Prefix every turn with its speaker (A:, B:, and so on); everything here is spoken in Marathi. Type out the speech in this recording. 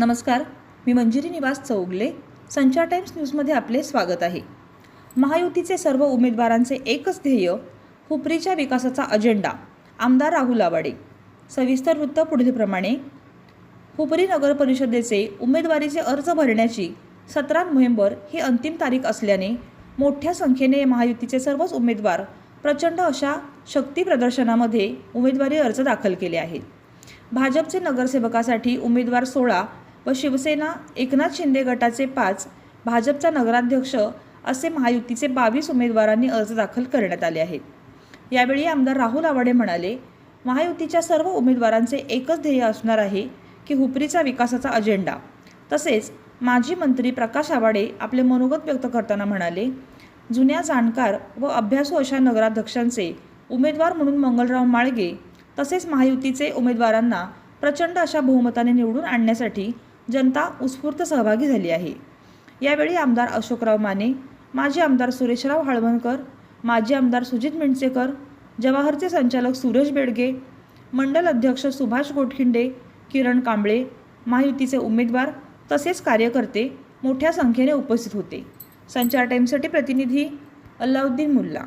A: नमस्कार मी मंजिरी निवास चौगले संचार टाइम्स न्यूजमध्ये आपले स्वागत आहे. महायुतीचे सर्व उमेदवारांचे एकच ध्येय हुपरीच्या विकासाचा अजेंडा आमदार राहुल आवाडे. सविस्तर वृत्त पुढीलप्रमाणे हुपरी नगर परिषदेचे उमेदवारीचे अर्ज भरण्याची सतरा नोव्हेंबर ही अंतिम तारीख असल्याने मोठ्या संख्येने महायुतीचे सर्वच उमेदवार प्रचंड अशा शक्ती प्रदर्शनामध्ये उमेदवारी अर्ज दाखल केले आहेत. भाजपचे नगरसेवकासाठी उमेदवार सोळा व शिवसेना एकनाथ शिंदे गटाचे पाच भाजपचा नगराध्यक्ष असे महायुतीचे बावीस उमेदवारांनी अर्ज दाखल करण्यात आले आहेत. यावेळी आमदार राहुल आवाडे म्हणाले महायुतीच्या सर्व उमेदवारांचे एकच ध्येय असणार आहे की हुपरीचा विकासाचा अजेंडा. तसेच माजी मंत्री प्रकाश आवाडे आपले मनोगत व्यक्त करताना म्हणाले जुन्या जाणकार व अभ्यासू अशा नगराध्यक्षांचे उमेदवार म्हणून मंगलराव माळगे तसेच महायुतीचे उमेदवारांना प्रचंड अशा बहुमताने निवडून आणण्यासाठी जनता उत्स्फूर्त सहभागी झाली आहे. यावेळी आमदार अशोकराव माने माजी आमदार सुरेशराव हळवणकर माजी आमदार सुजित मिणसेकर जवाहरचे संचालक सूरज बेडगे मंडल अध्यक्ष सुभाष गोटखिंडे किरण कांबळे महायुतीचे उमेदवार तसेच कार्यकर्ते मोठ्या संख्येने उपस्थित होते. संचार टाईमसाठी प्रतिनिधी अल्लाउद्दीन मुल्ला.